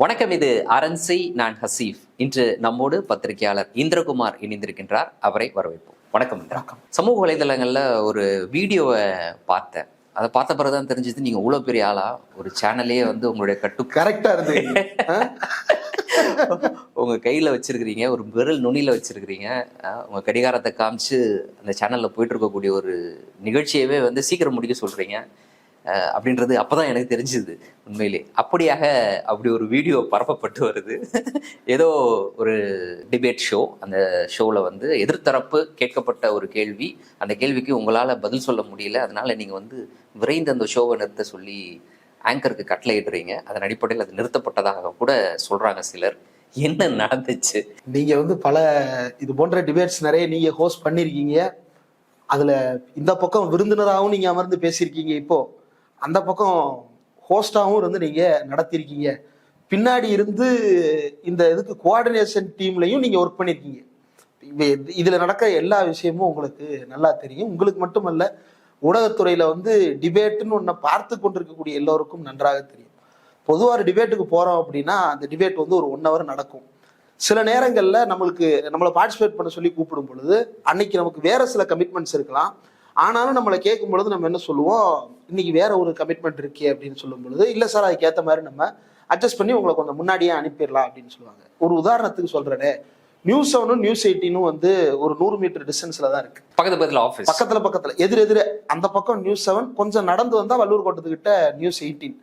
வணக்கம் இது அரண்சை நான் ஹசீஃப். இன்று நம்மோடு பத்திரிகையாளர் இந்திரகுமார் இணைந்திருக்கின்றார். அவரை வரவேற்போம். வணக்கம் இந்திரா. சமூக வலைதளங்கள்ல ஒரு வீடியோவை பார்த்தேன். அதை பார்த்த பிறகுதான் தெரிஞ்சது நீங்க இவ்வளவு பெரிய ஆளா? ஒரு சேனலே வந்து உங்களுடைய கட்டு கரெக்டா இருந்தது ஆ? உங்க கையில வச்சிருக்கிறீங்க ஒரு விரல் நுனியில வச்சிருக்கிறீங்க. உங்க கடிகாரத்தை காமிச்சு அந்த சேனல்ல போயிட்டு இருக்கக்கூடிய ஒரு நிகழ்ச்சியவே வந்து சீக்கிரம் முடிக்க சொல்றீங்க. அப்படின்றது அப்போதான் எனக்கு தெரிஞ்சுது உண்மையிலே. அப்படியாக அப்படி ஒரு வீடியோ பரப்பப்பட்டு வருது. ஏதோ ஒரு டிபேட் ஷோ அந்த ஷோவில் வந்து எதிர்த்தரப்பு கேட்கப்பட்ட ஒரு கேள்வி. அந்த கேள்விக்கு உங்களால் பதில் சொல்ல முடியல. அதனால் நீங்கள் வந்து விரைந்து அந்த ஷோவை நிறுத்த சொல்லி ஆங்கருக்கு கட்டளையிடுறீங்க அதன் அடிப்படையில் அது நிறுத்தப்பட்டதாக கூட சொல்கிறாங்க சிலர். என்ன நடந்துச்சு? நீங்க வந்து பல இது போன்ற டிபேட்ஸ் நிறைய நீங்க ஹோஸ்ட் பண்ணிருக்கீங்க. அதுல இந்த பக்கம் விருந்தினராகவும் நீங்க அமர்ந்து பேசியிருக்கீங்க இப்போ. அந்த பக்கம் ஹோஸ்டாகவும் இருந்து நீங்கள் நடத்தியிருக்கீங்க பின்னாடி இருந்து இந்த இதுக்கு கோஆர்டினேஷன் டீம்லையும் நீங்கள் ஒர்க் பண்ணியிருக்கீங்க இதில் இது- நடக்க எல்லா விஷயமும் உங்களுக்கு நல்லா தெரியும். உங்களுக்கு மட்டுமல்ல ஊடகத்துறையில வந்து டிபேட்டுன்னு ஒன்றை பார்த்து கொண்டிருக்கக்கூடிய எல்லோருக்கும் நன்றாக தெரியும். பொதுவாக ஒரு டிபேட்டுக்கு போகிறோம் அப்படின்னா அந்த டிபேட் வந்து ஒரு ஒன் ஹவர் நடக்கும். சில நேரங்களில் நம்மளுக்கு நம்மளை பார்ட்டிசிபேட் பண்ண சொல்லி கூப்பிடும் பொழுது அன்னைக்கு நமக்கு வேற சில கமிட்மெண்ட்ஸ் இருக்கலாம். ஆனாலும் நம்மளை கேட்கும் பொழுது நம்ம என்ன சொல்லுவோம்? இன்னைக்கு வேற ஒரு கமிட்மெண்ட் இருக்கே அப்படின்னு சொல்லும் பொழுது இல்லை சார் அதுக்கு ஏற்ற மாதிரி நம்ம அட்ஜஸ்ட் பண்ணி உங்களை கொஞ்சம் முன்னாடியே அனுப்பிடலாம் அப்படின்னு சொல்லுவாங்க. ஒரு உதாரணத்துக்கு சொல்றேனே நியூஸ் செவனும் நியூஸ் எயிட்டினும் வந்து ஒரு நூறு மீட்டர் டிஸ்டன்ஸ்ல தான் இருக்கு. பக்கத்து பக்கத்தில் ஆஃபீஸ் பக்கத்துல பக்கத்துல எதிர் எதிர. அந்த பக்கம் நியூஸ் செவன் கொஞ்சம் நடந்து வந்தா வள்ளூர் கோட்டத்துக்கிட்ட நியூஸ் எயிட்டீன்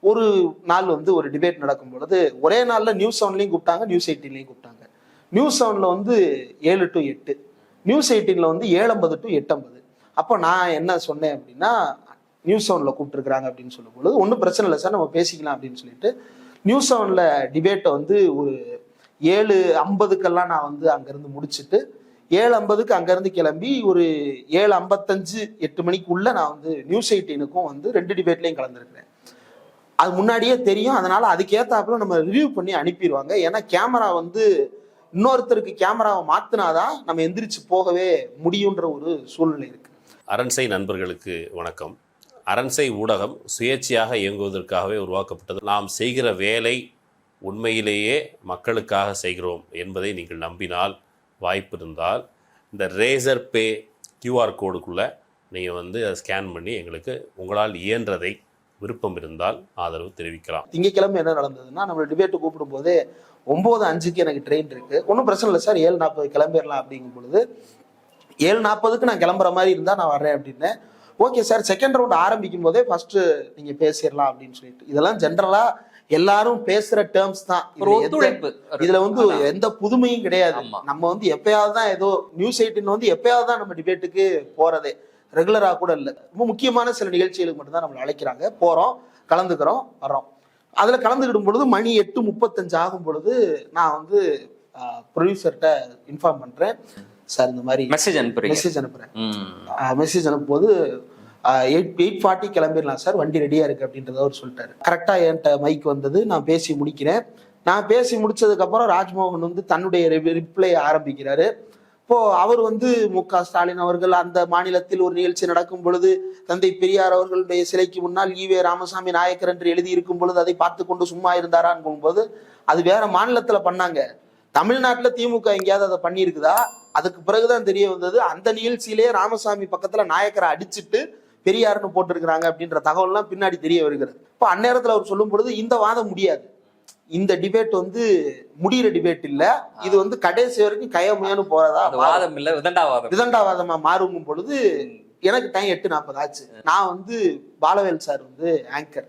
ஒரு நாள் வந்து ஒரு டிபேட் நடக்கும் பொழுது ஒரே நாள்ல நியூஸ் செவன்லையும் கூப்பிட்டாங்க நியூஸ் எயிட்டீன்லையும் கூப்பிட்டாங்க. நியூஸ் செவன்ல வந்து ஏழு டு எட்டு. நியூஸ் எயிட்டீன்ல வந்து ஏழு ஐம்பது டு எட்டு ஐம்பது அப்போ நான் என்ன சொன்னேன் அப்படின்னா நியூஸ் செவனில் கூப்பிட்டுருக்குறாங்க அப்படின்னு சொல்லும்பொழுது ஒன்றும் பிரச்சனை இல்லை சார் நம்ம பேசிக்கலாம் அப்படின்னு சொல்லிட்டு நியூஸ் செவனில் டிபேட்டை வந்து ஒரு ஏழு ஐம்பதுக்கெல்லாம் நான் வந்து அங்கேருந்து முடிச்சுட்டு ஏழு ஐம்பதுக்கு அங்கேருந்து கிளம்பி ஒரு ஏழு ஐம்பத்தஞ்சு எட்டு மணிக்குள்ள நான் வந்து நியூஸ் எயிட்டீனுக்கும் வந்து ரெண்டு டிபேட்லேயும் கலந்துருக்கிறேன். அது முன்னாடியே தெரியும் அதனால அதுக்கேற்றாப்புல நம்ம ரிவ்யூ பண்ணி அனுப்பிடுவாங்க. ஏன்னா கேமரா வந்து இன்னொருத்தருக்கு கேமராவை மாத்தினாதான் நம்ம எந்திரிச்சு போகவே முடியுன்ற ஒரு சூழ்நிலை இருக்கு. அரண்சை நண்பர்களுக்கு வணக்கம். அரண்சை ஊடகம் சுயேட்சையாக இயங்குவதற்காகவே உருவாக்கப்பட்டது. நாம் செய்கிற வேலை உண்மையிலேயே மக்களுக்காக செய்கிறோம் என்பதை நீங்கள் நம்பினால் வாய்ப்பு இருந்தால் இந்த ரேசர் பே கியூஆர் கோடுக்குள்ளே நீங்கள் வந்து அதை ஸ்கேன் பண்ணி எங்களுக்கு உங்களால் இயன்றதை விருப்பம் இருந்தால் ஆதரவு தெரிவிக்கலாம். திங்கக்கிழமை என்ன நடந்ததுன்னா நம்ம டிபேட்டு கூப்பிடும் போது ஒன்பது அஞ்சுக்கு எனக்கு ட்ரெயின் இருக்கு. ஒன்றும் பிரச்சனை இல்லை சார். ஏழு நாற்பது கிளம்பிடலாம் அப்படிங்கும் பொழுது ஏழு நாற்பதுக்கு நான் கிளம்புற மாதிரி இருந்தா நான் வர்றேன் அப்படின்னு. ஓகே சார் செகண்ட் ரவுண்ட் ஆரம்பிக்கும் போதே ஃபர்ஸ்ட் நீங்க பேசிடலாம் அப்படின்னு சொல்லிட்டு. இதெல்லாம் ஜென்ரலா எல்லாரும் பேசுற டேர்ம்ஸ் தான். இதுல வந்து எந்த புதுமையும் கிடையாது. நம்ம வந்து எப்பயாவது தான் ஏதோ நியூஸ் எயிட்டின் வந்து எப்பயாவது தான் நம்ம டிபேட்டுக்கு போறதே. ரெகுலரா கூட இல்லை. ரொம்ப முக்கியமான சில நிகழ்ச்சிகளுக்கு மட்டும்தான் நம்மளை அழைக்கிறாங்க. போறோம் கலந்துக்கிறோம் வர்றோம். அதுல கலந்துக்கிடும் பொழுது மணி எட்டு முப்பத்தஞ்சு ஆகும் பொழுது நான் வந்து ப்ரொடியூசர்கிட்ட இன்ஃபார்ம் பண்றேன். சார் இந்த மாதிரி மெசேஜ் அனுப்புறீங்க. மெசேஜ் அனுப்புறேன். மெசேஜ் அனுப்பும்போது எயிட் எயிட் ஃபார்ட்டி கிளம்பிடலாம் சார் வண்டி ரெடியா இருக்கு அப்படின்றத அவர் சொல்லிட்டாரு. கரெக்டா என்கிட்ட மைக் வந்தது நான் பேசி முடிக்கிறேன். நான் பேசி முடிச்சதுக்கு அப்புறம் ராஜ்மோகன் வந்து தன்னுடைய ரிப்ளை ஆரம்பிக்கிறாரு. இப்போ அவர் வந்து மு க. ஸ்டாலின் அவர்கள் அந்த மாநிலத்தில் ஒரு நிகழ்ச்சி நடக்கும் பொழுது தந்தை பெரியார் அவர்களுடைய சிலைக்கு முன்னால் ஈவே ராமசாமி நாயக்கர் என்று எழுதி இருக்கும் பொழுது அதை பார்த்து கொண்டு சும்மா இருந்தாரான்னு போது அது வேற மாநிலத்துல பண்ணாங்க. தமிழ்நாட்டுல திமுக எங்கேயாவது அதை பண்ணியிருக்குதா? அதுக்கு பிறகுதான் தெரிய வந்தது அந்த நிகழ்ச்சியிலே ராமசாமி பக்கத்துல நாயக்கரை அடிச்சிட்டு பெரியார்னு போட்டிருக்கிறாங்க அப்படின்ற தகவல்லாம் பின்னாடி தெரிய வருகிறது. இப்போ அந்நேரத்துல அவர் சொல்லும் பொழுது இந்த வாதம் முடியாது. இந்த டிபேட் வந்து முடிகிற டிபேட் இல்ல. இது வந்து கடைசி வரைக்கும் கயமையானு போறதா வாதம் இல்ல விதண்டாவாதம் விதண்டாவாதமா மாறுங்கும் பொழுது எனக்கு டைம் எட்டு நாற்பது ஆச்சு. நான் வந்து பாலவேல் சார் வந்து ஆங்கர்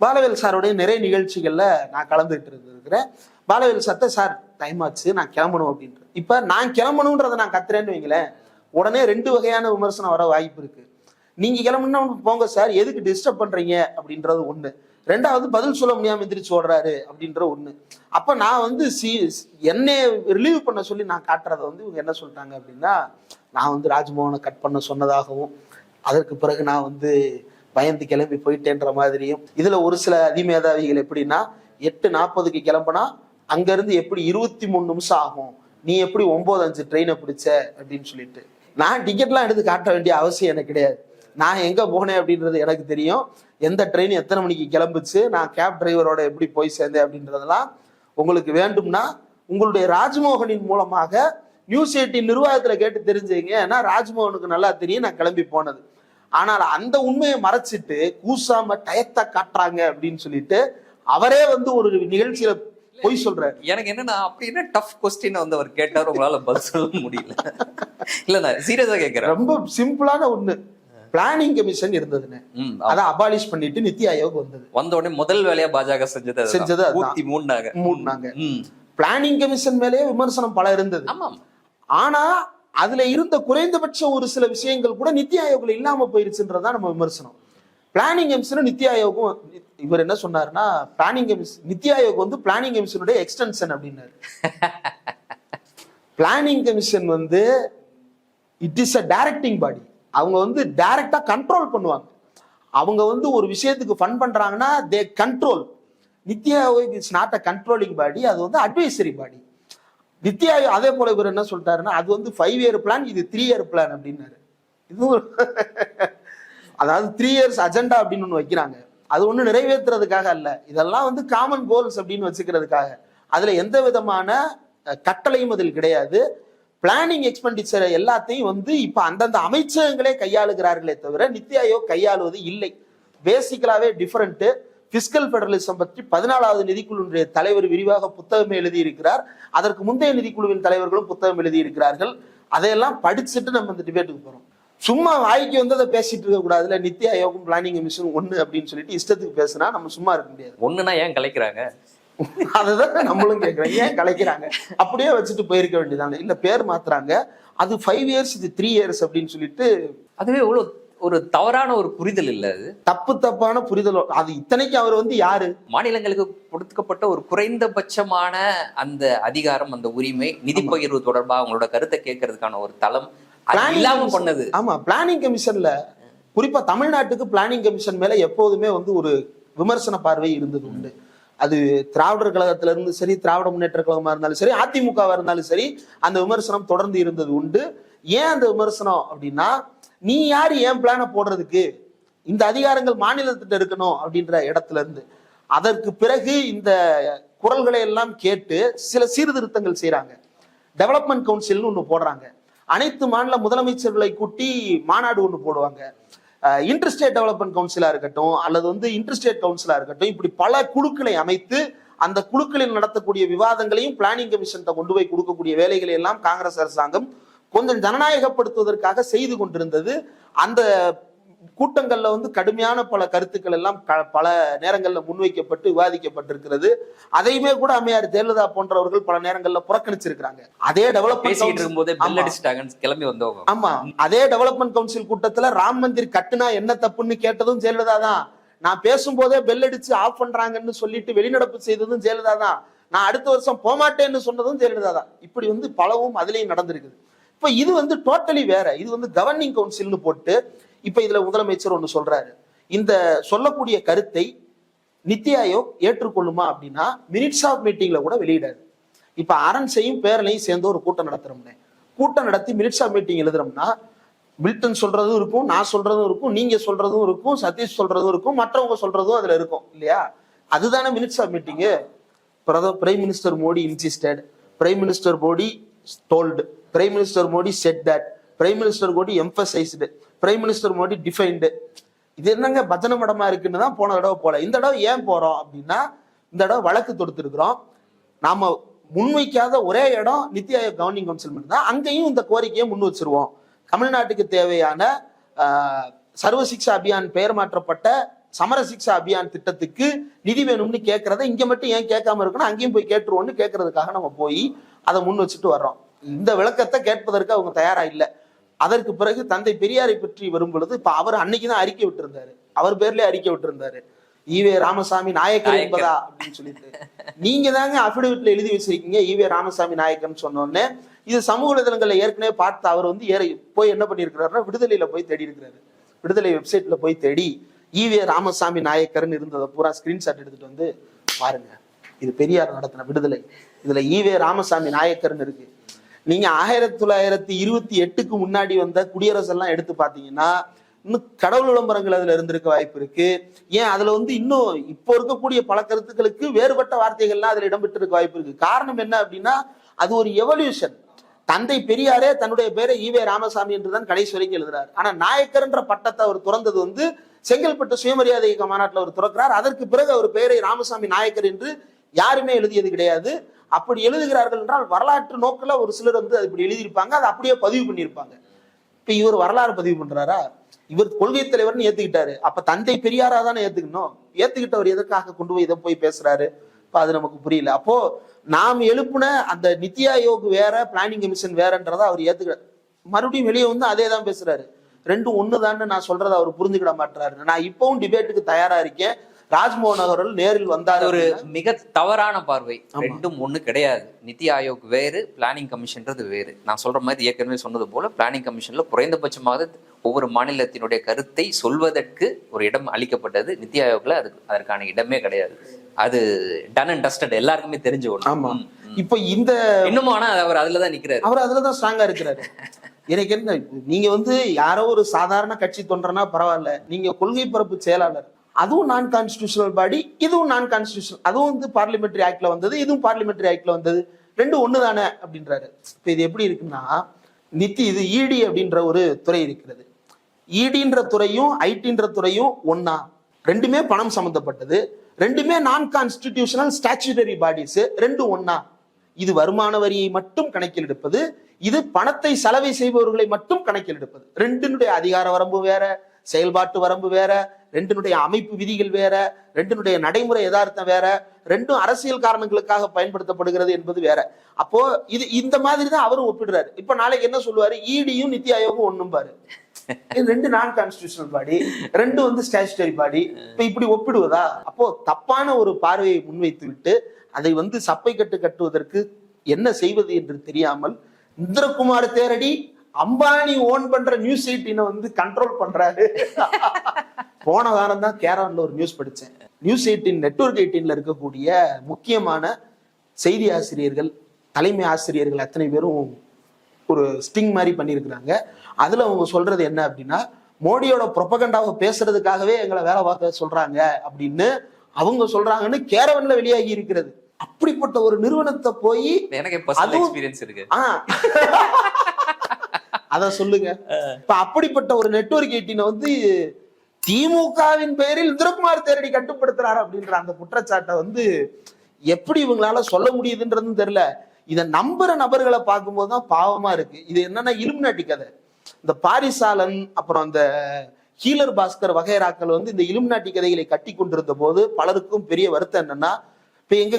பாலவேல் சாருடைய நிறைய நிகழ்ச்சிகள்ல நான் கலந்துகிட்டு இருந்திருக்கிறேன். பாலவேல் சார்ட்ட சார் டைம் ஆச்சு நான் கிளம்பணும் அப்படின்ற. இப்ப நான் கிளம்பணுன்றதை நான் கத்துறேன்னு வைங்களேன். உடனே ரெண்டு வகையான விமர்சனம் வர வாய்ப்பு இருக்கு. நீங்க கிளம்புனா போங்க சார் எதுக்கு டிஸ்டர்ப் பண்றீங்க? அப்படின்றது ஒண்ணு. ரெண்டாவது பதில் சொல்ல முடியாம எந்திரிச்சு ஓடுறாரு அப்படின்ற ஒண்ணு. அப்ப நான் வந்து சி என்னை ரிலீவ் பண்ண சொல்லி நான் காட்டுறத வந்து இவங்க என்ன சொல்லிட்டாங்க அப்படின்னா நான் வந்து ராஜ்மோகனை கட் பண்ண சொன்னதாகவும் அதற்கு பிறகு நான் வந்து பயந்து கிளம்பி போயிட்டேன்ற மாதிரியும் இதுல ஒரு சில அதிமேதாவிகள் எப்படின்னா எட்டு நாற்பதுக்கு கிளம்புனா அங்கேருந்து எப்படி இருபத்தி மூணு நிமிஷம் ஆகும்? நீ எப்படி ஒன்பது அஞ்சு ட்ரெயினை பிடிச்ச? அப்படின்னு சொல்லிட்டு. நான் டிக்கெட்லாம் எடுத்து காட்ட வேண்டிய அவசியம் எனக்கு கிடையாது. நான் எங்க போனேன் அப்படின்றது எனக்கு தெரியும். எந்த ட்ரெயின் எத்தனை மணிக்கு கிளம்புச்சு? நான் கேப் டிரைவரோட எப்படி போய் சேர்ந்தேன் அப்படின்றதெல்லாம் உங்களுக்கு வேண்டும்னா உங்களுடைய ராஜ்மோகனின் மூலமாக நியூஸ் எயிட்டின் நிர்வாகத்துல கேட்டு தெரிஞ்சுங்க. ஏன்னா ராஜ்மோகனுக்கு நல்லா தெரியும். நான் கிளம்பி போனது. ஆனால் அந்த உண்மையை மறைச்சிட்டு கூசாம டயத்தை காட்டுறாங்க அப்படின்னு சொல்லிட்டு அவரே வந்து ஒரு நிகழ்ச்சியில பொய் சொல்றாரு எனக்கு என்னன்னா அப்படி என்ன டஃப் கொஸ்டின் வந்து அவர் கேட்டார் உங்களால பதில் சொல்ல முடியல. இல்ல நான் சீரியஸா கேக்குறேன். ரொம்ப சிம்பிளான ஒண்ணு. பிளானிங் கமிஷன் இருந்ததுன்னு. அதை அபாலிஷ் பண்ணிட்டு நித்தி ஆயோக் வந்தது. வந்த உடனே முதல் வேலையா பாஜக செஞ்சது. செஞ்சது. ஊத்தி மூடினாங்க மூடினாங்க. பிளானிங் கமிஷன் மேலேயே விமர்சனம் பல இருந்தது. ஆனா அதுல இருந்த குறைந்தபட்ச ஒரு சில விஷயங்கள் கூட நித்தி ஆயோக்ல இல்லாம போயிருச்சுன்றதான் நம்ம விமர்சனம். பிளானிங் எம்ஸ்னு நித்தி ஆயோக்கும் இவர் என்ன சொன்னாருன்னா பிளானிங் எம்ஸ் நித்தி ஆயோக் வந்து பிளானிங் கமிஷனுடைய எக்ஸ்டென்ஷன் அப்படின்னாரு. பிளானிங் கமிஷன் வந்து it is a directing body அவங்க வந்து டைரக்டா கண்ட்ரோல் பண்ணுவாங்க. அவங்க வந்து ஒரு விஷயத்துக்கு ஃபன் பண்றாங்கன்னா they control NITI Aayog is not a controlling body அது வந்து அட்வைசரி பாடி நித்யா அதே போல இவர் என்ன சொல்லிட்டாருன்னா அது வந்து ஃபைவ் இயர் பிளான் இது த்ரீ இயர் பிளான் அப்படின்னாரு. இதுவும் அதாவது த்ரீ இயர்ஸ் அஜெண்டா அப்படின்னு ஒன்று வைக்கிறாங்க. அது ஒன்றும் நிறைவேற்றுறதுக்காக அல்ல. இதெல்லாம் வந்து காமன் கோல்ஸ் அப்படின்னு வச்சுக்கிறதுக்காக. அதுல எந்த விதமான கட்டளையும் அதில் கிடையாது. பிளானிங் எக்ஸ்பெண்டிச்சர் எல்லாத்தையும் வந்து இப்போ அந்தந்த அமைச்சகங்களே கையாளுகிறார்களே தவிர நித்தி ஆயோக் கையாளுவது இல்லை. பேசிக்கலாகவே டிஃப்ரெண்ட்டு பிஸ்கல் ஃபெடரலிசம் பற்றி பதினாலாவது நிதிக்குழுவினுடைய தலைவர் விரிவாக புத்தகம் எழுதியிருக்கிறார். அதற்கு முந்தைய நிதிக்குழுவின் தலைவர்களும் புத்தகம் எழுதியிருக்கிறார்கள். அதையெல்லாம் படிச்சுட்டு நம்ம இந்த டிபேட்டுக்கு போறோம். சும்மா வாய்க்கு வந்து அதை பேசிட்டு இருக்க கூடாதுல நித்தி ஆயோகம் பிளானிங் கமிஷன் ஒண்ணு அப்படின்னு சொல்லிட்டு இஷ்டத்துக்கு பேசினா நம்ம சும்மா இருக்க முடியாது. ஒண்ணுனா ஏன் கலைக்கிறாங்க? அதுதான் நம்மளும் கேட்கிறோம் ஏன் கலைக்கிறாங்க? அப்படியே வச்சுட்டு போயிருக்க வேண்டியதாங்க இல்ல பேர் மாத்துறாங்க. அது ஃபைவ் இயர்ஸ் இது த்ரீ இயர்ஸ் அப்படின்னு சொல்லிட்டு அதுவே எவ்வளவு ஒரு தவறான ஒரு புரிதல் இல்ல அது. தப்பு தப்பான புரிதல் அது இத்தனைக்கு அவர் வந்து யாரு? மாநிலங்களுக்கு கொடுக்கப்பட்ட ஒரு குறைந்தபட்சமான அந்த அதிகாரம் அந்த உரிமை நிதி பகிர்வு தொடர்பா அவங்களோட கருத்தை கேட்கறதுக்கான ஒரு தளம் இல்லாம பண்ணது. ஆமா பிளானிங் கமிஷன்ல குறிப்பா தமிழ்நாட்டுக்கு பிளானிங் கமிஷன் மேல எப்போதுமே வந்து ஒரு விமர்சன பார்வை இருந்தது உண்டு. அது திராவிடர் கழகத்துல இருந்து சரி திராவிட முன்னேற்ற கழகமா இருந்தாலும் சரி அதிமுகவா இருந்தாலும் சரி அந்த விமர்சனம் தொடர்ந்து இருந்தது உண்டு. ஏன் அந்த விமர்சனம் அப்படின்னா நீ யார் ஏன் பிளானை போடுறதுக்கு? இந்த அதிகாரங்கள் மாநிலத்திட்ட இருக்கணும் அப்படின்ற இடத்துல இருந்து. அதற்கு பிறகு இந்த குரல்களை எல்லாம் கேட்டு சில சீர்திருத்தங்கள் செய்கிறாங்க டெவலப்மெண்ட் கவுன்சில்னு ஒன்று போடுறாங்க. அனைத்து மாநில முதலமைச்சர்களை கூட்டி மாநாடு ஒன்று போடுவாங்க. இன்டர்ஸ்டேட் டெவலப்மெண்ட் கவுன்சிலா இருக்கட்டும் அல்லது வந்து இன்டர்ஸ்டேட் கவுன்சிலா இருக்கட்டும் இப்படி பல குழுக்களை அமைத்து அந்த குழுக்களில் நடத்தக்கூடிய விவாதங்களையும் பிளானிங் கமிஷன் கொண்டு போய் கொடுக்கக்கூடிய வேலைகளை எல்லாம் காங்கிரஸ் அரசாங்கம் கொஞ்சம் ஜனநாயகப்படுத்துவதற்காக செய்து கொண்டிருந்தது. அந்த கூட்டங்கள்ல வந்து கடுமையான பல கருத்துக்கள் எல்லாம் க- பல நேரங்கள்ல முன்வைக்கப்பட்டு விவாதிக்கப்பட்டிருக்கிறது. அதையுமே கூட அம்மையார் ஜெயலலிதா போன்றவர்கள் பல நேரங்கள்ல புறக்கணிச்சிருக்கிறாங்க. அதே டெவலப்மெண்ட் இருக்கும்போதே கிளம்பி வந்தவங்க ஆமா. அதே டெவலப்மெண்ட் கவுன்சில் கூட்டத்துல ராம் மந்திர் கட்டுனா என்ன தப்புன்னு கேட்டதும் ஜெயலலிதா தான். நான் பேசும்போதே பெல் அடிச்சு ஆஃப் பண்றாங்கன்னு சொல்லிட்டு வெளிநடப்பு செய்ததும் ஜெயலலிதா தான். நான் அடுத்த வருஷம் போமாட்டேன்னு சொன்னதும் ஜெயலலிதா தான். இப்படி வந்து பலவும் அதுலயும் நடந்திருக்குது. இப்ப இது வந்து டோட்டலி வேற. இது வந்து கவர்னிங் கவுன்சில்னு போட்டு இப்ப இதுல முதலமைச்சர் ஒன்று சொல்றாரு. இந்த சொல்லக்கூடிய கருத்தை நித்தி ஆயோக் ஏற்றுக்கொள்ளுமா அப்படின்னா மினிட்ஸ் ஆஃப் மீட்டிங்ல கூட வெளியிடாது இப்ப அரண்சையும் பேரலையும் சேர்ந்து ஒரு கூட்டம் நடத்துறோம்னே. கூட்டம் நடத்தி மினிட்ஸ் ஆஃப் மீட்டிங் எழுதுறோம்னா மில்டன் சொல்றதும் இருக்கும் நான் சொல்றதும் இருக்கும் நீங்க சொல்றதும் இருக்கும் சதீஷ் சொல்றதும் இருக்கும் மற்றவங்க சொல்றதும் அதுல இருக்கும் இல்லையா? அதுதானே மினிட்ஸ் ஆஃப் மீட்டிங்கு பிரதம் prime minister Modi insisted prime minister Modi told prime minister Modi said that prime minister Modi emphasised prime minister Modi defined இது என்னங்க பஜனை மடமா இருக்குன்னு தான் போன தடவை போல. இந்த தடவை ஏன் போறோம் அப்படின்னா இந்த தடவை வழக்கு தொடுத்திருக்கிறோம். நாம முன்வைக்காத ஒரே இடம் நித்தி ஆயோக் கவர்னிங் கவுன்சில் மட்டும் தான் அங்கேயும் இந்த கோரிக்கையை முன் வச்சிருவோம். தமிழ்நாட்டுக்கு தேவையான சர்வசிக்ஷா சர்வ சிக்ஷா அபியான் பெயர் மாற்றப்பட்ட சமர சிக்ஷா அபியான் திட்டத்துக்கு நிதி வேணும்னு கேட்கறத இங்க மட்டும் ஏன் கேட்காம இருக்கணும்? அங்கேயும் போய் கேட்டுருவோம்னு கேட்கறதுக்காக நம்ம போய் அதை முன் வச்சுட்டு வர்றோம். இந்த விளக்கத்தை கேட்பதற்கு அவங்க தயாரா இல்லை. அதற்கு பிறகு தந்தை பெரியாரை பற்றி வரும் பொழுது இப்ப அவர் அன்னைக்கு தான் அறிக்கை விட்டிருந்தாரு. அவர் பேர்லயே அறிக்கை விட்டிருந்தாரு. ஈவே ராமசாமி நாயக்கர். என்பதா அப்படின்னு சொல்லிட்டு. நீங்க தாங்க அபிடவிட்ல எழுதி வச்சிருக்கீங்க ஈவே ராமசாமி நாயக்கர்னு சொன்னோடனே இது சமூக வலைதளங்கள்ல ஏற்கனவே பார்த்து அவர் வந்து ஏற போய் என்ன பண்ணியிருக்கிறாருன்னா விடுதலையில போய் தேடி இருக்கிறாரு விடுதலை வெப்சைட்ல போய் தேடி ஈவே ராமசாமி நாயக்கர்னு இருந்ததை பூரா ஸ்கிரீன்ஷாட் எடுத்துட்டு வந்து பாருங்க. இது பெரியார் நடத்தின விடுதலை. இதுல ஈவே ராமசாமி நாயக்கர்னு இருக்கு. நீங்க ஆயிரத்தி தொள்ளாயிரத்தி இருபத்தி எட்டுக்கு முன்னாடி வந்த குடியரசு எல்லாம் எடுத்து பார்த்தீங்கன்னா இன்னும் கடவுள் விளம்பரங்கள் அதுல இருந்திருக்க வாய்ப்பு இருக்கு. ஏன்? அதுல வந்து இன்னும் இப்போ இருக்கக்கூடிய பல கருத்துக்களுக்கு வேறுபட்ட வார்த்தைகள்லாம் அதுல இடம்பெற்று இருக்க வாய்ப்பு இருக்கு. காரணம் என்ன அப்படின்னா அது ஒரு எவல்யூஷன் தந்தை பெரியாரே தன்னுடைய பேரை ஈவே ராமசாமி என்று தான் கடைசி வரைக்கும் எழுதுறாரு. ஆனா நாயக்கர்ன்ற பட்டத்தை அவர் துறந்தது வந்து செங்கல்பட்டு சுயமரியாதை இயக்க மாநாட்டில் அவர் துறக்கிறார். அதற்கு பிறகு அவர் பெயரை ராமசாமி நாயக்கர் என்று யாருமே எழுதியது கிடையாது. அப்படி எழுதுகிறார்கள் என்றால் வரலாற்று நோக்கில் ஒரு சிலர் வந்து அது இப்படி எழுதியிருப்பாங்க அதை அப்படியே பதிவு பண்ணியிருப்பாங்க. இப்போ இவர் வரலாறு பதிவு பண்ணுறாரா இவர் கொள்கை தலைவர்னு ஏத்துக்கிட்டாரு. அப்ப தந்தை பெரியாரா தானே ஏத்துக்கணும்? ஏத்துக்கிட்டவர் எதற்காக கொண்டு போய் இதை போய் பேசுறாரு? இப்போ அது நமக்கு புரியல. அப்போ நாம் எழுப்புன அந்த நித்தி ஆயோக் வேற பிளானிங் கமிஷன் வேறன்றதை அவர் ஏத்துக்கிற மறுபடியும் வெளியே வந்து அதே தான் பேசுறாரு. ரெண்டும் ஒண்ணுதான்னு நான் சொல்றதை அவர் புரிஞ்சுக்கிட மாட்டாரு நான் இப்பவும் டிபேட்டுக்கு தயாரா இருக்கேன். ராஜ்மோகன் அவர்கள் நேரில் வந்தார் ஒரு மிக தவறான பார்வை. ரெண்டும் ஒண்ணு கிடையாது. நிதி ஆயோக் வேறு பிளானிங் கமிஷன்றது வேறு. நான் சொல்ற மாதிரி ஏற்கனவே சொன்னது போல பிளானிங் கமிஷன்ல குறைந்தபட்சமாக ஒவ்வொரு மாநிலத்தினுடைய கருத்தை சொல்வதற்கு ஒரு இடம் அளிக்கப்பட்டது. நிதி ஆயோக்ல அதுக்கு அதற்கான இடமே கிடையாது. அது டன் அண்ட் டஸ்டட் எல்லாருக்குமே தெரிஞ்ச ஆமா. இப்ப இந்த இன்னமும் ஆனா அவர் அதுலதான் நிக்கிறாரு. அவர் அதுலதான் ஸ்ட்ராங்கா இருக்கிறாரு. எனக்கு என்ன நீங்க வந்து யாரோ ஒரு சாதாரண கட்சி தொண்டனா பரவாயில்ல. நீங்க கொள்கை பரப்பு செயலாளர். அதுவும் நான் கான்ஸ்டியூஷனல் பாடி இதுவும் நான் கான்ஸ்டியூஷனல் அதுவும் வந்து பார்லிமெண்ட்ரி ஆக்ட்ல வந்தது இதுவும் பார்லிமெண்ட்ரி ஆக்ட்ல வந்தது. ரெண்டும் ஒன்று தானே அப்படின்றாரு. இப்போ இது எப்படி இருக்குன்னா நித்தி இது இடி அப்படின்ற ஒரு துறை இருக்கிறது. E இடின்ற துறையும் ஐடின்ற துறையும் ஒன்னா ரெண்டுமே பணம் சம்மந்தப்பட்டது ரெண்டுமே நான் கான்ஸ்டிடியூஷனல் ஸ்டாச்சுட்டரி பாடிஸ் ரெண்டும் ஒன்னா இது வருமான வரியை மட்டும் கணக்கில் எடுப்பது இது பணத்தை செலவை செய்பவர்களை மட்டும் கணக்கில் எடுப்பது ரெண்டினுடைய அதிகார வரம்பு வேற செயல்பாட்டு வரம்பு வேற ரெண்டினுடைய அமைப்பு விதிகள் வேற ரெண்டினுடைய நடைமுறை யதார்த்தம் வேற ரெண்டும் அரசியல் காரணங்களுக்காக பயன்படுத்தப்படுகிறது என்பது வேற. அப்போ இது இந்த மாதிரி தான் அவரும் ஒப்பிடுறாரு. இப்ப நாளைக்கு என்ன சொல்லுவாரு? இடியும் நித்தி ஆயோகம் ஒண்ணும் பாரு ரெண்டு நான் கான்ஸ்டியூஷனல் பாடி ரெண்டு வந்து ஸ்டாச்சுட்டரி பாடி இப்ப இப்படி ஒப்பிடுவதா? அப்போ தப்பான ஒரு பார்வையை முன்வைத்து விட்டு அதை வந்து சப்பை கட்டு கட்டுவதற்கு என்ன செய்வது என்று தெரியாமல் இந்திரகுமார் தேரடி அம்பானி ஓன் பண்ற நியூஸ் எயிட்டினை வந்து கண்ட்ரோல் பண்றாரு. போன வாரம் தான் கேரவன்ல ஒரு நியூஸ் படிச்சேன். நியூஸ் எயிட்டின் நெட்வொர்க் எயிட்டீன்ல இருக்கக்கூடிய முக்கியமான செய்தி ஆசிரியர்கள் தலைமை ஆசிரியர்கள் அத்தனை பேரும் ஒரு ஸ்டிங் மாதிரி பண்ணியிருக்கிறாங்க. அதுல அவங்க சொல்றது என்ன அப்படின்னா மோடியோட புரொபகண்டாவை பேசுறதுக்காகவே எங்களை வேலை பார்க்க சொல்றாங்க அப்படின்னு அவங்க சொல்றாங்கன்னு கேரவன்ல வெளியாகி இருக்கிறது. அப்படிப்பட்ட ஒரு நிறுவனத்தை போய் எனக்கு எக்ஸ்பீரியன்ஸ் இருக்கு. ஆ. அத சொல்லுங்க. இப்ப அப்படிப்பட்ட ஒரு நெட்வொர்க் எயிட்டினை வந்து திமுகவின் பெயரில் இந்திரகுமார் தேரடி கட்டுப்படுத்துறாரு அப்படின்ற அந்த குற்றச்சாட்டை வந்து எப்படி இவங்களால சொல்ல முடியுதுன்றதும் தெரியல. இதை நம்புற நபர்களை பார்க்கும்போது தான் பாவமா இருக்கு. இது என்னன்னா இலுமினாட்டி கதை. இந்த பாரிசாலன் அப்புறம் அந்த ஹீலர் பாஸ்கர் வகைராக்கள் வந்து இந்த இலுமினாட்டி கதைகளை கட்டி கொண்டிருந்த போது பலருக்கும் பெரிய வருத்தம் என்னன்னா இப்ப எங்க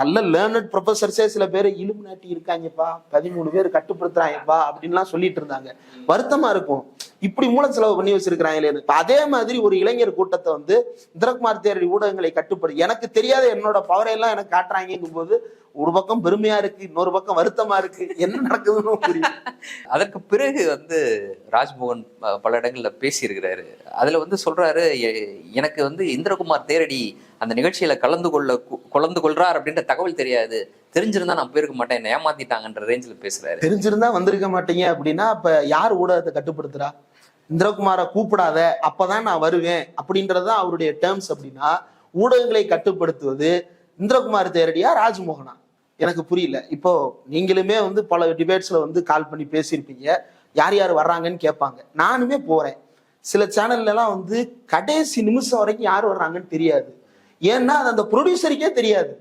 நல்ல லேர்னட் ப்ரொஃபசர்ஸே சில பேர் இலுமினாட்டி இருக்காங்கப்பா. பதிமூணு பேர் கட்டுப்படுத்துறாங்கப்பா அப்படின்லாம் சொல்லிட்டு இருந்தாங்க. வருத்தமா இருக்கும். இப்படி மூல செலவு பண்ணி வச்சிருக்கிறாங்களே இப்ப அதே மாதிரி ஒரு இளைஞர் கூட்டத்தை வந்து இந்திரகுமார் தேரடி ஊடகங்களை கட்டுப்படு எனக்கு தெரியாத என்னோட பவரை எல்லாம் எனக்கு காட்டுறாங்கும் போது ஒரு பக்கம் பெருமையா இருக்கு இன்னொரு பக்கம் வருத்தமா இருக்கு. என்ன நடக்குதுன்னு புரியும் அதற்கு பிறகு வந்து ராஜ்மோகன் பல இடங்கள்ல பேசியிருக்கிறாரு. அதுல வந்து சொல்றாரு எனக்கு வந்து இந்திரகுமார் தேரடி அந்த நிகழ்ச்சியில கலந்து கொள்ள கலந்து கொள்றார் அப்படின்ற தகவல் தெரியாது. தெரிஞ்சிருந்தா நான் போயிருக்க மாட்டேன் என்னை ஏமாத்திட்டாங்கன்ற ரேஞ்சில் பேசுறாரு. தெரிஞ்சிருந்தா வந்திருக்க மாட்டீங்க அப்படின்னா அப்ப யார் ஊடகத்தை கட்டுப்படுத்துறா? இந்திரகுமாரை கூப்பிடாத அப்பதான் நான் வருவேன் அப்படின்றதுதான் அவருடைய டேர்ம்ஸ் அப்படின்னா ஊடகங்களை கட்டுப்படுத்துவது இந்திரகுமார் தேரடியா ராஜ்மோகனா? எனக்கு புரியல. இப்போ நீங்களுமே வந்து பல டிபேட்ஸ்ல வந்து கால் பண்ணி பேசியிருப்பீங்க. யார் யார் வர்றாங்கன்னு கேட்பாங்க. நானுமே போறேன். சில சேனல்லலாம் வந்து கடைசி நிமிஷம் வரைக்கும் யார் வர்றாங்கன்னு தெரியாது. ஏன்னா அது அந்த ப்ரொடியூசருக்கே தெரியாது.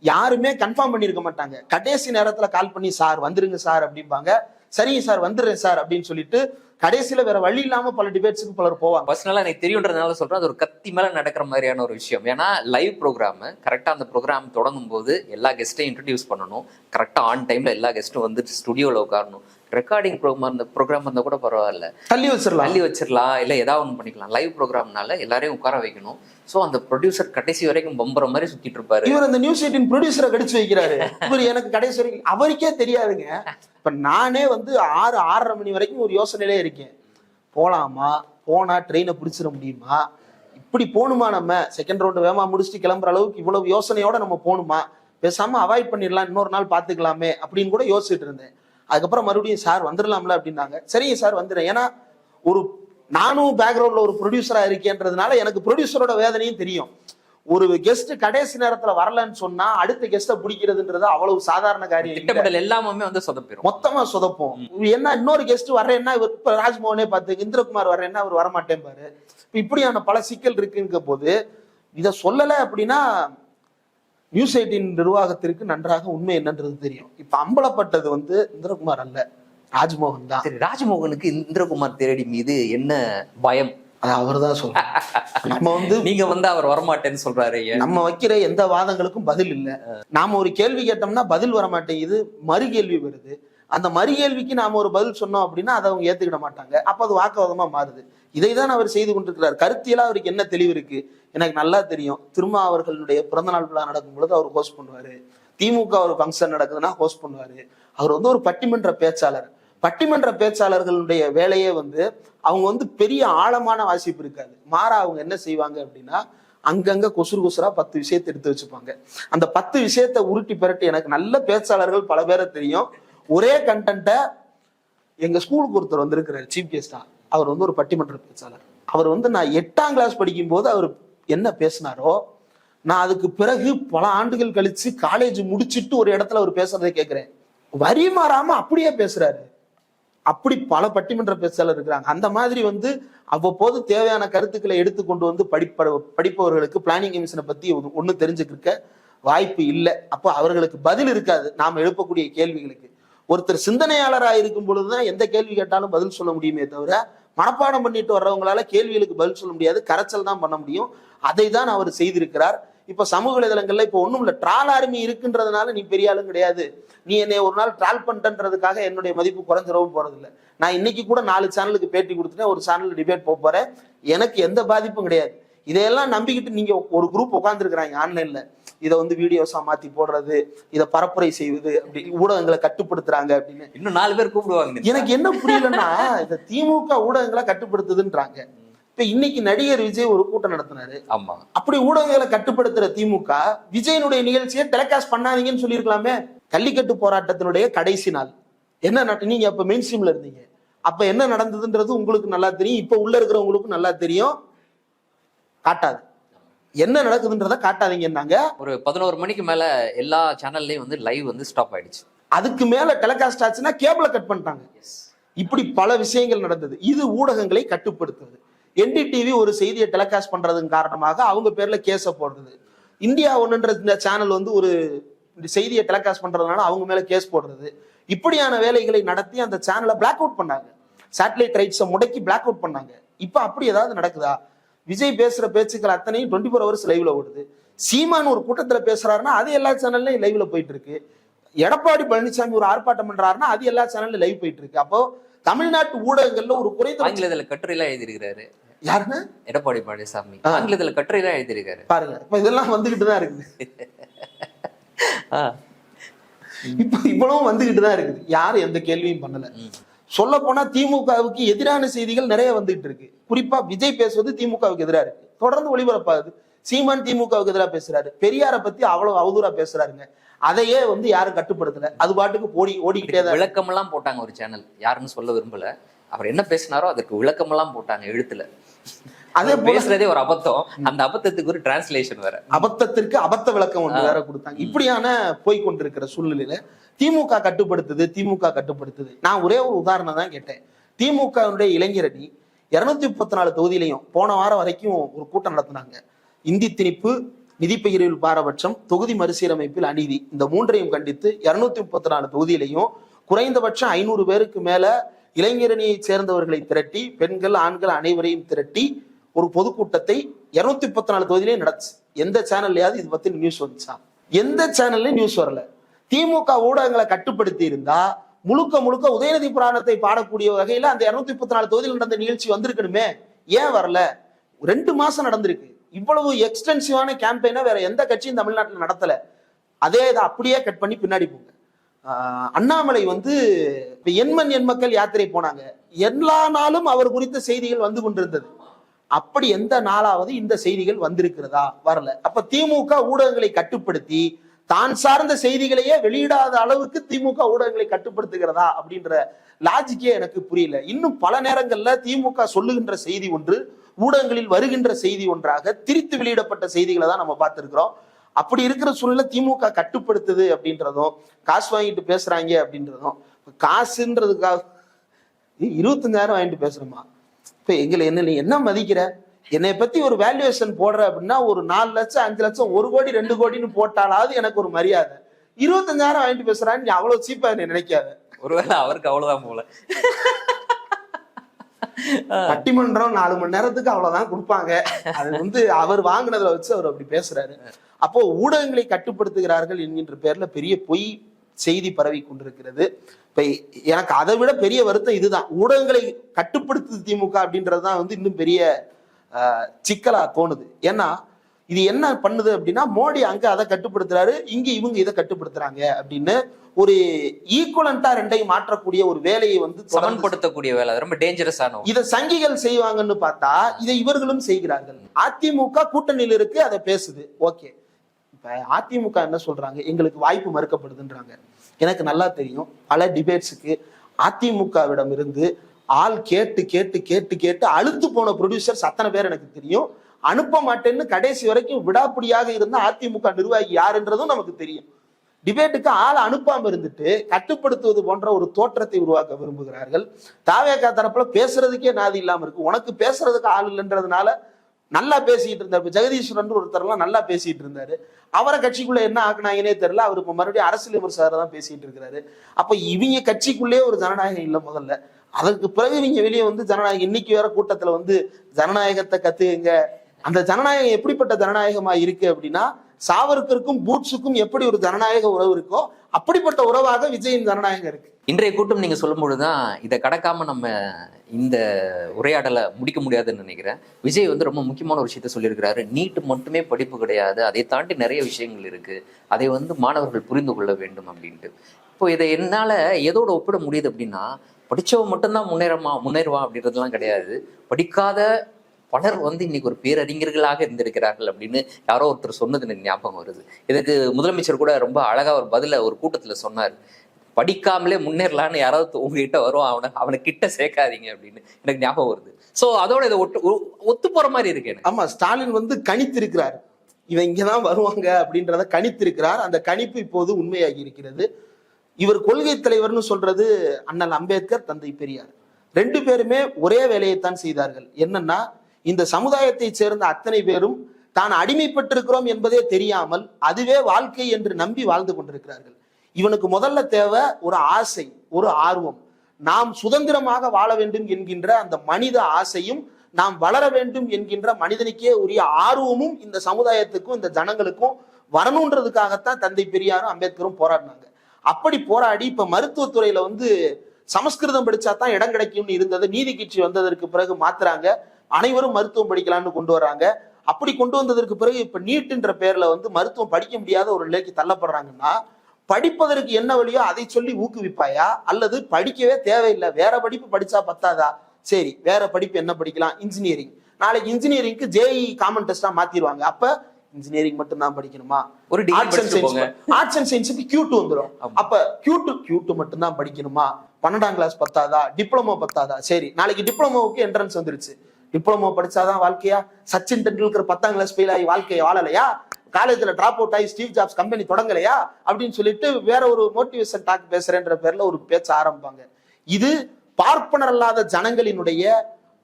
யாருமே கன்ஃபார்ம் பண்ணியிருக்க மாட்டாங்க. கடைசி நேரத்தில் கால் பண்ணி சார் வந்துருங்க சார் அப்படிம்பாங்க. சரிங்க சார் வந்துடுறேன் சார் அப்படின்னு சொல்லிட்டு கடைசியில வேற வழி இல்லாம பல டிபேட்ஸுக்கு பலர் போவாங்க. பர்சனலா எனக்கு தெரியுன்றதுனால சொல்றேன் அது ஒரு கத்தி மேல நடக்கிற மாதிரியான ஒரு விஷயம். ஏன்னா லைவ் ப்ரோக்ராம் கரெக்டா அந்த ப்ரோக்ராம் தொடங்கும் போது எல்லா கெஸ்ட்டையும் இன்ட்ரடியூஸ் பண்ணணும். கரெக்டா ஆன் டைம்ல எல்லா கெஸ்ட்டும் வந்து ஸ்டுடியோல உட்காரணும். ரெக்கார்டிங் ப்ரோக்ராம் அந்த ப்ரோக்ராம் இருந்தா கூட பரவாயில்ல. தள்ளி வச்சிடலாம் தள்ளி வச்சிடலாம் இல்ல ஏதாவது ஒண்ணு பண்ணிக்கலாம். லைவ் ப்ரோக்ராம்னால எல்லாரையும் உட்கார வைக்கணும். சோ அந்த ப்ரொடியூசர் கடைசி வரைக்கும் பம்பர மாதிரி சுத்திட்டு இருப்பாரு. இவர் அந்த நியூஸ் எயிட்டின் ப்ரொடியூசரை கடிச்சு வைக்கிறாரு. இவர் எனக்கு கடைசி வரைக்கும் அவருக்கே தெரியாதுங்க. இப்ப நானே வந்து ஆறு ஆறரை மணி வரைக்கும் ஒரு யோசனையிலே இருக்கேன். போலாமா? போனா ட்ரெயினை பிடிச்சிட முடியுமா? இப்படி போகணுமா நம்ம? செகண்ட் ரவுண்டு வேகமா முடிச்சுட்டு கிளம்புற அளவுக்கு இவ்வளவு யோசனையோட நம்ம போகணுமா பேசாம அவாய்ட் பண்ணிடலாம் இன்னொரு நாள் பாத்துக்கலாமே அப்படின்னு கூட யோசிச்சுட்டு இருந்தேன். அதுக்கப்புறம் மறுபடியும் சார் வந்துடலாம்ல அப்படின்னாங்க. சரிங்க சார் வந்துடுறேன். ஏன்னா ஒரு நானும் பேக்ரவுண்ட்ல ஒரு ப்ரொடியூசரா இருக்கேன்றதுனால எனக்கு ப்ரொடியூசரோட வேதனையும் தெரியும். ஒரு கெஸ்ட் கடைசி நேரத்துல வரலன்னு சொன்னா அடுத்த கெஸ்ட பிடிக்கிறதுன்றது அவ்வளவு சாதாரண காரியம். திட்டமிடல் எல்லாமே வந்து சொதப்பிடும் மொத்தமா சொதப்போம். என்ன இன்னொரு கெஸ்ட் வர்றேன்னா இவர் இப்ப ராஜ்மோகனே பார்த்து இந்திரகுமார் வர்றேன்னா அவர் வரமாட்டேன் பாரு. இப்ப இப்படியான பல சிக்கல் இருக்குங்க போது இத சொல்லல அப்படின்னா நியூஸ் எயிட்டின் நிர்வாகத்திற்கு நன்றாக உண்மை என்னன்றது தெரியும். இப்ப அம்பலப்பட்டது வந்து இந்திரகுமார் அல்ல ராஜ்மோகன் தான். சரி ராஜ்மோகனுக்கு இந்திரகுமார் தேரடி மீது என்ன பயம்? அது அவர் தான் சொல்றாரு. நம்ம வந்து நீங்க வந்து அவர் வரமாட்டேன்னு சொல்றாரு. நம்ம வைக்கிற எந்த வாதங்களுக்கும் பதில் இல்ல. நாம ஒரு கேள்வி கேட்டோம்னா பதில் வர மாட்டேங்குது மறு கேள்வி வருது. அந்த மறு கேள்விக்கு நாம ஒரு பதில் சொன்னோம் அப்படின்னா அதை அவங்க ஏத்துக்கிட மாட்டாங்க. அப்ப அது வாக்குவாதமா மாறுது. இதைதான் அவர் செய்து கொண்டிருக்கிறார். கருத்தியலா அவருக்கு என்ன தெளிவு இருக்கு? எனக்கு நல்லா தெரியும். திருமா அவர்களுடைய பிறந்தநாள் விழா நடக்கும் பொழுது அவர் ஹோஸ்ட் பண்ணுவாரு. திமுக ஒரு ஃபங்க்ஷன் நடக்குதுன்னா ஹோஸ்ட் பண்ணுவாரு. அவர் வந்து ஒரு பட்டிமன்ற பேச்சாளர். பட்டிமன்ற பேச்சாளர்களுடைய வேலையே வந்து அவங்க வந்து பெரிய ஆழமான வாசிப்பு இருக்காது. மாறா அவங்க என்ன செய்வாங்க அப்படின்னா அங்கங்க கொசுறு கொசுரா பத்து விஷயத்தை எடுத்து வச்சுப்பாங்க. அந்த பத்து விஷயத்த உருட்டி பரட்டி எனக்கு நல்ல பேச்சாளர்கள் பல பேரை தெரியும். ஒரே கண்டென்ட்டை எங்க ஸ்கூலுக்கு ஒருத்தர் வந்திருக்கிறார் சீஃப் கெஸ்டா அவர் வந்து ஒரு பட்டிமன்ற பேச்சாளர். அவர் வந்து நான் எட்டாம் கிளாஸ் படிக்கும் போது அவர் என்ன பேசினாரோ நான் அதுக்கு பிறகு பல ஆண்டுகள் கழிச்சு காலேஜ் முடிச்சிட்டு ஒரு இடத்துல அவர் பேசுறதை கேட்கிறேன் வரி மாறாம அப்படியே பேசுறாரு. அப்படி பல பட்டிமன்ற பேச்சாளர் இருக்கிறாங்க. அந்த மாதிரி வந்து அவ்வப்போது தேவையான கருத்துக்களை எடுத்து கொண்டு வந்து படிப்ப படிப்பவர்களுக்கு பிளானிங் கமிஷனை பத்தி ஒன்றும் தெரிஞ்சுக்கிருக்க வாய்ப்பு இல்லை. அப்போ அவர்களுக்கு பதில் இருக்காது. நாம் எழுப்பக்கூடிய கேள்விகளுக்கு. ஒருத்தர் சிந்தனையாளராக இருக்கும் பொழுதுதான் எந்த கேள்வி கேட்டாலும் பதில் சொல்ல முடியுமே தவிர மனப்பாடம் பண்ணிட்டு வர்றவங்களால கேள்விகளுக்கு பதில் சொல்ல முடியாது கரைச்சல் தான் பண்ண முடியும். அதை தான் அவர் செய்திருக்கிறார். இப்ப சமூக வலைதளங்கள்ல இப்ப ஒண்ணும் இல்ல ட்ரால் ஆர்மி இருக்குன்றதுனால நீ பெரிய ஆளும் கிடையாது. நீ என்னை ஒரு நாள் ட்ரால் பண்ணிட்டன்றதுக்காக என்னுடைய மதிப்பு குறைஞ்சிடவும் போறது நான் இன்னைக்கு கூட நாலு சேனலுக்கு பேட்டி கொடுத்துட்டேன் ஒரு சேனல் டிபேட் போக போறேன். எனக்கு எந்த பாதிப்பும் கிடையாது. இதையெல்லாம் நம்பிக்கிட்டு நீங்க ஒரு குரூப் உட்காந்துருக்கிறாங்க ஆன்லைன்ல இதை வந்து வீடியோஸா மாத்தி போடுறது இதை பரப்புரை செய்வது அப்படி ஊடகங்களை கட்டுப்படுத்துறாங்க அப்படின்னு. இன்னும் நாலு பேர் கூப்பிடுவாங்க எனக்கு என்ன புரியலன்னா இந்த திமுக ஊடகங்களை கட்டுப்படுத்துதுன்றாங்க. இப்ப இன்னைக்கு நடிகர் விஜய் ஒரு கூட்டம் நடத்தினாரு. ஆமா. அப்படி ஊடகங்களை கட்டுப்படுத்துற திமுக விஜயனுடைய நிகழ்ச்சியை டெலிகாஸ்ட் பண்ணாதீங்கன்னு சொல்லியிருக்கலாமே. கள்ளிக்கட்டு போராட்டத்தினுடைய கடைசி நாள். என்ன நீங்க அப்ப மெயின் ஸ்ட்ரீம்ல இருந்தீங்க. அப்ப என்ன நடந்ததுன்றது உங்களுக்கு நல்லா தெரியும். இப்ப உள்ள இருக்கிறவங்களுக்கும் நல்லா தெரியும். காட்டாது. என்ன நடக்குதுன்றத காட்டாதீங்கன்னாங்க. ஒரு பதினோரு மணிக்கு மேல எல்லா சேனல்லயும் வந்து லைவ் வந்து ஸ்டாப் ஆயிடுச்சு. அதுக்கு மேல டெலிகாஸ்ட் ஆச்சுன்னா கேபிள கட் பண்ணிட்டாங்க. இப்படி பல விஷயங்கள் நடந்தது. இது ஊடகங்களை கட்டுப்படுத்துவது என்டிடிவி ஒரு செய்தியை டெலிகாஸ்ட் பண்றதன் காரணமாக அவங்க பேர்ல கேஸ போடுறது. இந்தியா ஒன்றுன்ற இந்த சேனல் வந்து ஒரு செய்தியை டெலிகாஸ்ட் பண்றதுனால அவங்க மேல கேஸ் போடுறது. இப்படியான வேலைகளை நடத்தி அந்த சேனலை பிளாக் அவுட் பண்ணாங்க. சேட்டலைட் ரைட்ஸை முடக்கி பிளாக் அவுட் பண்ணாங்க. இப்ப அப்படி ஏதாவது நடக்குதா? விஜய் பேசுற பேச்சுக்கள் அத்தனையும் டுவெண்ட்டி ஃபோர் ஹவர்ஸ் லைவ்ல ஓடுது. சீமான் ஒரு கூட்டத்துல பேசுறாருன்னா அது எல்லா சேனல்லையும் லைவ்ல போயிட்டு இருக்கு எடப்பாடி பழனிசாமி ஒரு ஆர்ப்பாட்டம் பண்றாருன்னா அது எல்லா சேனல்ல லைவ் போயிட்டு இருக்கு அப்போ தமிழ்நாட்டு ஊடகங்கள்ல ஒரு குறைந்த ஆங்கிலத்துல கட்டுரைலாம் எழுதியிருக்கிறாரு. யாருன்னு எடப்பாடி பழனிசாமி. ஆங்கிலத்துல கட்டுரைலாம் எழுதியிருக்காரு. பாருங்க. இப்ப இதெல்லாம் வந்துகிட்டு தான் இருக்குது. இப்ப இவ்வளவும் வந்துகிட்டு தான் இருக்குது. யாரும் எந்த கேள்வியும் பண்ணல. சொல்ல போனா திமுகவுக்கு எதிரான செய்திகள் நிறைய வந்துகிட்டு இருக்கு. குறிப்பா விஜய் பேசுவது திமுகவுக்கு எதிராக இருக்கு. தொடர்ந்து ஒளிபரப்பாகுது. சீமான் திமுகவுக்கு எதிராக பேசுறாரு. பெரியார பத்தி அவ்வளவு அவதூறா பேசுறாருங்க. அதையே வந்து யாரும் கட்டுப்படுத்தல. அது பாட்டுக்கு ஓடி ஓடிக்கிட்டே தான் விளக்கம் எல்லாம் போட்டாங்க ஒரு சேனல் யாருன்னு சொல்ல விரும்பல. அவர் என்ன பேசினாரோ அதுக்கு விளக்கம் எல்லாம் போட்டாங்க எழுத்துல. அதே பேசுறதே ஒரு அபத்தம். அந்த அபத்தத்துக்கு ஒரு டிரான்ஸ்லேஷன் வேற. அபத்தத்திற்கு அபத்த விளக்கம் ஒன்று வேற கொடுத்தாங்க. இப்படியான போய் கொண்டிருக்கிற சூழ்நிலையில திமுக கட்டுப்படுத்துது திமுக கட்டுப்படுத்துது. நான் ஒரே ஒரு உதாரணம் தான் கேட்டேன். திமுகவுடைய இளைஞரணி இருநூத்தி முப்பத்தி நாலு தொகுதியிலையும் போன வாரம் வரைக்கும் ஒரு கூட்டம் நடத்தினாங்க. இந்தி திணிப்பு நிதி பகிர்வில் பாரபட்சம் தொகுதி மறுசீரமைப்பில் அநீதி. இந்த மூன்றையும் கண்டித்து இருநூத்தி முப்பத்தி நாலு தொகுதியிலையும் குறைந்தபட்சம் ஐநூறு பேருக்கு மேல இளைஞரணியை சேர்ந்தவர்களை திரட்டி பெண்கள் ஆண்கள் அனைவரையும் திரட்டி ஒரு பொதுக்கூட்டத்தை இருநூத்தி முப்பத்தி நாலு தொகுதியிலே நடச்சு எந்த சேனல்லையாவது இது பத்தி நியூஸ் வந்துச்சா? எந்த சேனல்லையும் நியூஸ் வரல? திமுக ஊடகங்களை கட்டுப்படுத்தி இருந்தா முழுக்க முழுக்க உதயநிதி புராணத்தை பாடக்கூடிய வகையில அந்த இருநூத்தி முப்பத்தி நாலு தொகுதியில் நடந்த நிகழ்ச்சி வந்திருக்கணுமே. ஏன் வரல? ரெண்டு மாசம் நடந்திருக்கு. இவ்வளவு எக்ஸ்டென்சிவான கேம்பெயினா வேற எந்த கட்சியும் தமிழ்நாட்டில் நடத்தல. அதே இதை அப்படியே கட் பண்ணி பின்னாடி போங்க. ஆஹ் அண்ணாமலை வந்து இப்ப எண்மண் எண் மக்கள் யாத்திரை போனாங்க. எல்லா நாளும் அவர் குறித்த செய்திகள் வந்து கொண்டிருந்தது. அப்படி எந்த நாளாவது இந்த செய்திகள் வந்திருக்கிறதா? வரல. அப்ப திமுக ஊடகங்களை கட்டுப்படுத்தி தான் சார்ந்த செய்திகளையே வெளியிடாத அளவுக்கு திமுக ஊடகங்களை கட்டுப்படுத்துகிறதா? அப்படின்ற லாஜிக்கே எனக்கு புரியல. இன்னும் பல நேரங்கள்ல திமுக சொல்லுகின்ற செய்தி ஒன்று ஊடகங்களில் வருகின்ற செய்தி ஒன்றாக திரித்து வெளியிடப்பட்ட செய்திகளை தான் நம்ம பார்த்திருக்கிறோம். அப்படி இருக்கிற சூழ்நிலை திமுக கட்டுப்படுத்துது அப்படின்றதும் காசு வாங்கிட்டு பேசுறாங்க அப்படின்றதும் காசுன்றதுக்காக இருபத்தஞ்சாயிரம் வாங்கிட்டு பேசுறோமா? இப்ப எங்களை என்ன நீ என்ன மதிக்கிற? என்னை பத்தி ஒரு வேல்யூவேஷன் போடுற அப்படின்னா ஒரு நாலு லட்சம் அஞ்சு லட்சம் ஒரு கோடி ரெண்டு கோடின்னு போட்டாலாவது எனக்கு ஒரு மரியாதை. இருபத்தஞ்சாயிரம் வாங்கிட்டு பேசுறான்னு நீ அவ்வளவு சீப்பா என்ன நினைக்காத. ஒருவேளை அவருக்கு அவ்வளவுதான் போல. பட்டிமன்றம் நாலு மணி நேரத்துக்கு அவ்வளவுதான் கொடுப்பாங்க. அது வந்து அவர் வாங்கினதுல வச்சு அவர் அப்படி பேசுறாரு. அப்போ ஊடகங்களை கட்டுப்படுத்துகிறார்கள் என்கின்ற பேர்ல பெரிய பொய் செய்தி பரவி கொண்டிருக்கிறது. இப்ப எனக்கு அதை விட பெரிய வருத்தம் இதுதான். ஊடகங்களை கட்டுப்படுத்துது திமுக அப்படின்றதுதான் வந்து இன்னும் பெரிய சிக்கலா தோணுது. ஏன்னா இது என்ன பண்ணுது அப்படின்னா மோடி அங்க அதை கட்டுப்படுத்துறாரு இங்க இவங்க இதை கட்டுப்படுத்துறாங்க அப்படின்னு ஒரு ஈக்குவலண்டா ரெண்டையும் மாற்றக்கூடிய ஒரு வேலையை வந்து சமன்படுத்தக்கூடிய வேலை. ரொம்ப டேஞ்சரஸான இதை சங்கிகள் செய்வாங்கன்னு பார்த்தா இதை இவர்களும் செய்கிறார்கள். அதிமுக கூட்டணியில் இருக்கு அதை பேசுது. ஓகே. இப்போ அதிமுக என்ன சொல்றாங்க? எங்களுக்கு வாய்ப்பு மறுக்கப்படுதுன்றாங்க. எனக்கு நல்லா தெரியும். பல டிபேட்ஸுக்கு அதிமுகவிடம் இருந்து ஆள் கேட்டு கேட்டு கேட்டு கேட்டு அழுத்து போன ப்ரொடியூசர்ஸ் அத்தனை பேர் எனக்கு தெரியும். அனுப்ப மாட்டேன்னு கடைசி வரைக்கும் விடாப்பிடியாக இருந்த அதிமுக நிர்வாகி யாருன்றதும் நமக்கு தெரியும். டிபேட்டுக்கு ஆள் அனுப்பாம இருந்துட்டு கட்டுப்படுத்துவது போன்ற ஒரு தோற்றத்தை உருவாக்க விரும்புகிறார்கள். தாவேக்கா தரப்புல பேசுறதுக்கே நாதி இல்லாம இருக்கு. உனக்கு பேசுறதுக்கு ஆள் இல்லைன்றதுனால நல்லா பேசிட்டு இருந்தார். இப்போ ஜெகதீஸ்வரன் ஒருத்தர்லாம் நல்லா பேசிட்டு இருந்தாரு. அவரை கட்சிக்குள்ள என்ன ஆக்குனாங்கன்னே தெரியல. அவர் இப்போ மறுபடியும் அரசியல் விமர்சகர் தான் பேசிட்டு இருக்கிறாரு அப்போ இவங்க கட்சிக்குள்ளே ஒரு ஜனநாயகம் இல்லை முதல்ல. அதற்கு பிறகு இவங்க வெளியே வந்து ஜனநாயகம் இன்னைக்கு வேற கூட்டத்துல வந்து ஜனநாயகத்தை கத்துங்க அந்த ஜனநாயகம் எப்படிப்பட்ட ஜனநாயகமா இருக்கு அப்படின்னா சாவர்கருக்கும் பூட்ஸுக்கும் எப்படி ஒரு ஜனநாயக உறவு இருக்கோ அப்படிப்பட்ட உறவாக விஜயின் ஜனநாயகம் இருக்கு. இன்றைய கூட்டம் நீங்க சொல்லும்பொழுது தான் இதை கடக்காம நம்ம இந்த உரையாடலை முடிக்க முடியாதுன்னு நினைக்கிறேன். விஜய் வந்து ரொம்ப முக்கியமான ஒரு விஷயத்த சொல்லியிருக்கிறாரு. நீட் மட்டுமே படிப்பு கிடையாது. அதை தாண்டி நிறைய விஷயங்கள் இருக்கு. அதை வந்து மாணவர்கள் புரிந்து கொள்ள வேண்டும் அப்படின்ட்டு. இப்போ இதை என்னால எதோட ஒப்பிட முடியுது அப்படின்னா படிச்சவன் மட்டும்தான் முன்னேறமா முன்னேறுவான் அப்படின்றதுலாம் கிடையாது. படிக்காத பலர் வந்து இன்னைக்கு ஒரு பேரறிஞர்களாக இருந்திருக்கிறார்கள் அப்படின்னு யாரோ ஒருத்தர் சொன்னது எனக்கு ஞாபகம் வருது. இதுக்கு முதலமைச்சர் கூட ரொம்ப அழகா ஒரு பதில ஒரு கூட்டத்துல சொன்னார். படிக்காமலே முன்னேறலான்னு யாராவது உங்ககிட்ட வரும் அவனை அவனை கிட்ட சேர்க்காதீங்க அப்படின்னு எனக்கு ஞாபகம் வருது. சோ அதோட இதை ஒட்டு ஒ- ஒத்து போற மாதிரி இருக்கு ஆமா ஸ்டாலின் வந்து கணித்திருக்கிறார். இவன் இங்கதான் வருவாங்க அப்படின்றத கணித்திருக்கிறார். அந்த கணிப்பு இப்போது உண்மையாகி இருக்கிறது. இவர் கொள்கை தலைவர்னு சொல்றது அண்ணல் அம்பேத்கர் தந்தை பெரியார். ரெண்டு பேருமே ஒரே வேலையைத்தான் செய்தார்கள். என்னன்னா இந்த சமுதாயத்தை சேர்ந்த அத்தனை பேரும் தான் அடிமைப்பட்டிருக்கிறோம் என்பதே தெரியாமல் அதுவே வாழ்க்கை என்று நம்பி வாழ்ந்து கொண்டிருக்கிறார்கள். இவனுக்கு முதல்ல தேவை ஒரு ஆசை ஒரு ஆர்வம். நாம் சுதந்திரமாக வாழ வேண்டும் என்கின்ற அந்த மனித ஆசையும் நாம் வளர வேண்டும் என்கின்ற மனிதனுக்கே உரிய ஆர்வமும் இந்த சமுதாயத்துக்கும் இந்த ஜனங்களுக்கும் வரணுன்றதுக்காகத்தான் தந்தை பெரியாரும் அம்பேத்கரும் போராடினாங்க. அப்படி போராடி இப்ப மருத்துவத்துறையில வந்து சமஸ்கிருதம் படிச்சா தான் இடம் கிடைக்கும்னு இருந்தது. நீதி கட்சி வந்ததற்கு பிறகு மாத்துறாங்க. அனைவரும் மருத்துவம் படிக்கலாம்னு கொண்டு வராங்க. அப்படி கொண்டு வந்ததற்கு பிறகு இப்ப நீட்டுன்ற பேர்ல வந்து மருத்துவம் படிக்க முடியாத ஒரு நிலைக்கு தள்ளப்படுறாங்கன்னா படிப்பதற்கு என்ன வழியோ அதை சொல்லி ஊக்குவிப்பாயா? அல்லது படிக்கவே தேவையில்லை. வேற படிப்பு படிச்சா பத்தாதா? சரி வேற படிப்பு என்ன படிக்கலாம்? இன்ஜினியரிங் நாளைக்கு இன்ஜினியரிங்க்கு ஜேஇ காமன் டெஸ்டா மாத்திடுவாங்க. அப்ப இன்ஜினியரிங் மட்டும் தான் படிக்கணுமா? ஒரு arts and science arts and சயின்ஸுக்கு Q டூ வந்துடும். அப்ப கியூ டூ கியூ டூ மட்டும் தான் படிக்கணுமா? பன்னெண்டாம் கிளாஸ் பத்தாதா? டிப்ளமோ பத்தாதா? சரி நாளைக்கு டிப்ளமோவுக்கு என்ட்ரன்ஸ் வந்துருச்சு. டிப்ளமோ படிச்சாதான் வாழ்க்கையா? சச்சின் டெண்டுல்கர் பத்தாம் கிளாஸ் ஃபெயில் ஆகி வாழ்க்கையை வாழலையா? காலேஜ்ல டிராப் அவுட் ஆகி ஸ்டீவ் ஜாப்ஸ் கம்பெனி தொடங்கலையா? அப்படின்னு சொல்லிட்டு வேற ஒரு மோட்டிவேஷன் டாக் பேசுறேன்ற பேர்ல ஒரு பேச்ச ஆரம்பிப்பாங்க. இது பார்ப்பனர் அல்லாத ஜனங்களினுடைய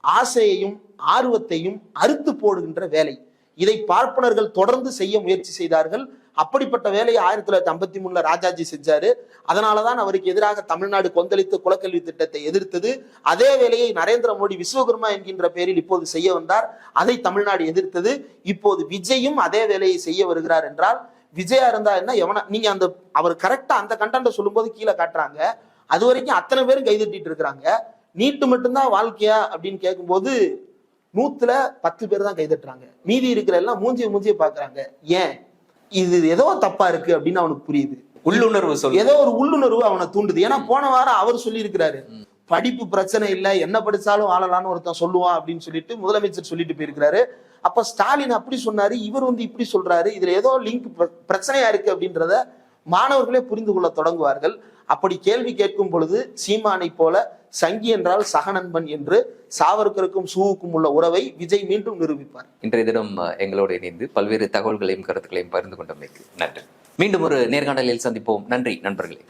ஆசையையும் ஆர்வத்தையும் அறுத்து போடுகின்ற வேலை. இதை பார்ப்பனர்கள் தொடர்ந்து செய்ய முயற்சி செய்தார்கள். அப்படிப்பட்ட வேலையை ஆயிரத்தி தொள்ளாயிரத்தி ஐம்பத்தி மூணுல ராஜாஜி செஞ்சாரு. அதனாலதான் அவருக்கு எதிராக தமிழ்நாடு கொந்தளித்து குலக்கல்வி திட்டத்தை எதிர்த்தது. அதே வேலையை நரேந்திர மோடி விஸ்வகர்மா என்கின்ற பெயரில் இப்போது செய்ய வந்தார். அதை தமிழ்நாடு எதிர்த்தது. இப்போது விஜயும் அதே வேலையை செய்ய வருகிறார் என்றால் விஜயா இருந்தா என்ன எவனா நீங்க அந்த அவர் கரெக்டா அந்த கண்டென்ட்டை சொல்லும்போது கீழே காட்டுறாங்க. அது வரைக்கும் அத்தனை பேரும் கைதட்டிட்டு இருக்கிறாங்க. நீட்டு மட்டும்தான் வாழ்க்கையா அப்படின்னு கேட்கும்போது நூத்துல பத்து பேர் தான் கைதட்டுறாங்க. மீதி இருக்கிற எல்லாம் மூஞ்சிய மூஞ்சிய பாக்குறாங்க. ஏன்? இது ஏதோ தப்பா இருக்கு அப்படின்னு அவனுக்கு புரியுது. உள்ளுணர்வு சொல்லு ஏதோ ஒரு உள்ளுணர்வு அவனை தூண்டுது. ஏன்னா போன வாரம் அவர் சொல்லி இருக்கிறாரு படிப்பு பிரச்சனை இல்லை என்ன படிச்சாலும் வாழலாம்னு ஒருத்தன் சொல்லுவான் அப்படின்னு சொல்லிட்டு முதலமைச்சர் சொல்லிட்டு போயிருக்கிறாரு. அப்ப ஸ்டாலின் அப்படி சொன்னாரு இவர் வந்து இப்படி சொல்றாரு இதுல ஏதோ லிங்க் பிரச்சனையா இருக்கு அப்படின்றத மாணவர்களே புரிந்து கொள்ள தொடங்குவார்கள். அப்படி கேள்வி கேட்கும் பொழுது சீமானை போல சங்கி என்றால் சகநண்பன் என்று சாவர்கருக்கும் சூவுக்கும் உள்ள உறவை விஜய் மீண்டும் நிரூபிப்பார். இன்றைய தினம் எங்களோடு இணைந்து பல்வேறு தகவல்களையும் கருத்துக்களையும் பகிர்ந்து கொண்டமைக்கு நன்றி. மீண்டும் ஒரு நேர்காணலில் சந்திப்போம். நன்றி நண்பர்களே.